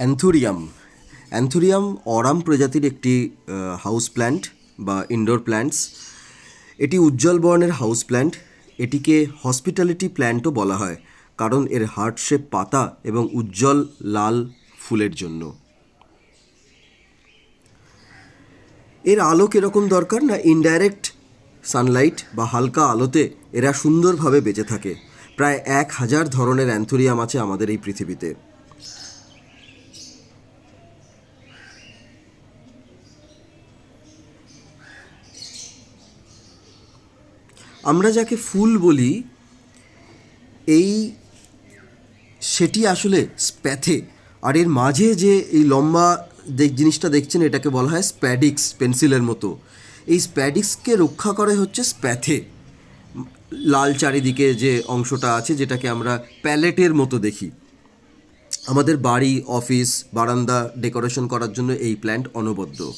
Anthurium. Anthurium arum প্রজাতির একটি house plant বা ইনডোর প্ল্যান্টস এটি উজ্জ্বল বর্ণের হাউস প্ল্যান্ট এটিকে হসপিটালিটি প্ল্যান্টও বলা হয়, কারণ এর হার্ট শেপ পাতা এবং উজ্জ্বল লাল ফুলের জন্য। এর আলো কীরকম দরকার না ইনডাইরেক্ট সানলাইট বা হালকা আলোতে এরা সুন্দরভাবে বেঁচে থাকে। প্রায় এক হাজার ধরনের অ্যান্থুরিয়াম আছে আমাদের এই পৃথিবীতে। আমরা যাকে ফুল বলি, এই সেটি আসলে স্প্যাথে। আর এর মাঝে যে এই লম্বা জিনিসটা দেখছেন, এটাকে বলা হয় স্প্যাডিক্স পেন্সিলের মতো। এই স্প্যাডিক্সকে রক্ষা করে হচ্ছে স্প্যাথে। লাল চারিদিকে যে অংশটা আছে, যেটাকে আমরা প্যালেটের মতো দেখি। আমাদের বাড়ি, অফিস, বারান্দা ডেকোরেশন করার জন্য এই প্ল্যান্ট অনবদ্য।